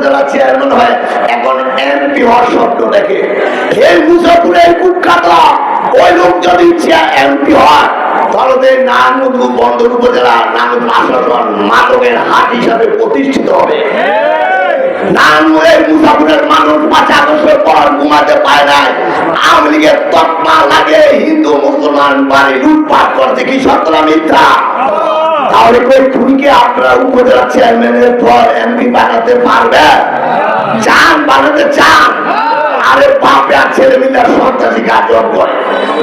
উপজেলা চেয়ারম্যান হয় এখন এমপি হওয়ার স্বপ্ন দেখে। এই মুসাফুরের কুখ্যাত ওই লোক যদি এমপি হয়, তাহলে তো বন্দর উপজেলা নারায়ণ প্রশাসন মাদকের হাট হিসাবে প্রতিষ্ঠিত হবে। আওয়ামী লীগের তকমা লাগে হিন্দু মুসলমান বাড়ি লুটপাট করছে। কি সতরা মিথ্যা?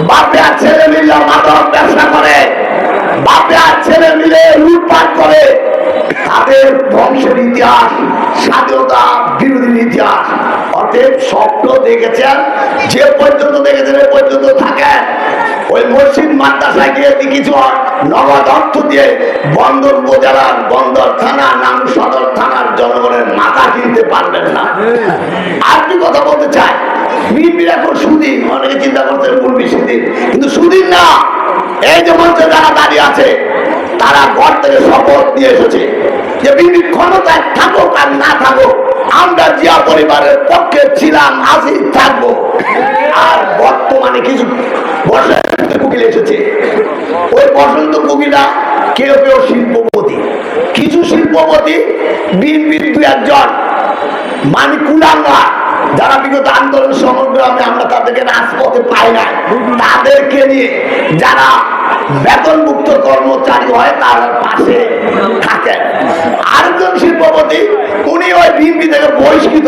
বাপে আর ছেলে করে। মিলে লুটপাট করে। তাদের বংশের ইতিহাস, স্বাধীনতা বিরোধী ইতিহাস। অতএব স্বপ্ন দেখেছেন, যে পর্যন্ত দেখেছেন পর্যন্ত ওই মসজিদ মাদ্রাসায় গিয়ে কিছু নগদ অর্থ দিয়ে বন্দর উপজেলার বন্দর থানা, নাম সদর থানার জনগণের মাথা কিনতে পারবেন না। আর কি কথা বলতে চাই? এই যারা দাঁড়িয়ে আছে, তারা শপথ আর না আমরা জিয়া পরিবারের পক্ষে ছিলাম, আছি। কুকিলা কেউ কেউ শিল্পপতি। কিছু শিল্পপতি দু একজন মানে যারা বিগত আন্দোলন সংগ্রামে আমরা তাদেরকে রাজপথে পাই না তাদেরকে নিয়ে যারা কর্মচারী হয়, তার পাশে থাকেন। আরেকজন শিল্পপতি, উনি ওই বিএনপি থেকে বহিষ্কৃত,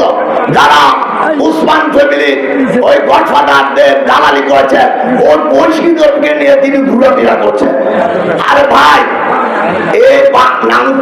যারা উসমান ফ্যামিলি, ওই গডফাদারদের দালালি করেছেন। ওর বহিষ্কৃতকে নিয়ে তিনি ঘুরাফেরা করছেন আরে ভাই এই পা- নাম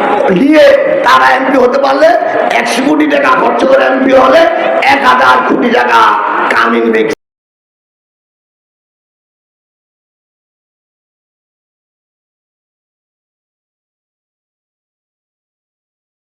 নিয়ে তারা এমপি হতে পারলে একশো কোটি টাকা খরচ করে এমপি হলে এক হাজার কোটি টাকা কামিং